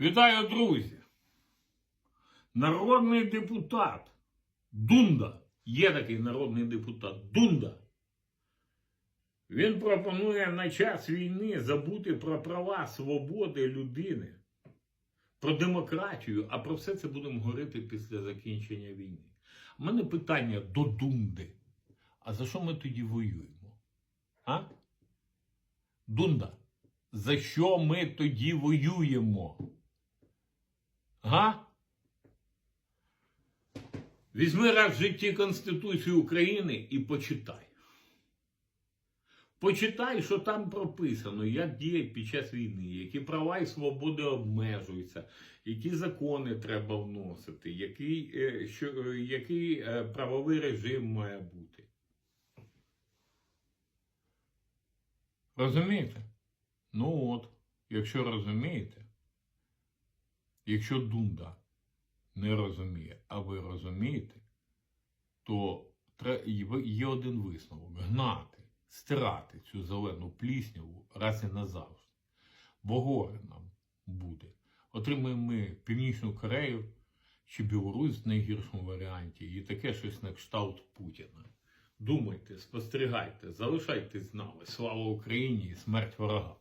Вітаю, друзі! Народний депутат Дунда. Є такий народний депутат Дунда. Він пропонує на час війни забути про права, свободи людини, про демократію, а про все це будемо говорити після закінчення війни. У мене питання до Дунди. А за що ми тоді воюємо? А? Дунда. За що ми тоді воюємо? Га? Візьми раз в житті Конституцію України і почитай. Почитай, що там прописано, як діять під час війни, які права і свободи обмежуються, які закони треба вносити, який, е, що, е, який е, правовий режим має бути. Розумієте? Ну от, якщо розумієте, якщо Дунда не розуміє, а ви розумієте, то є- один висновок: гнати, стирати цю зелену плісняву раз і назавжди. Бо горе нам буде. Отримаємо ми Північну Корею чи Білорусь в найгіршому варіанті, і таке щось на кшталт Путіна. Думайте, спостерігайте, залишайтесь з нами. Слава Україні і смерть ворогам!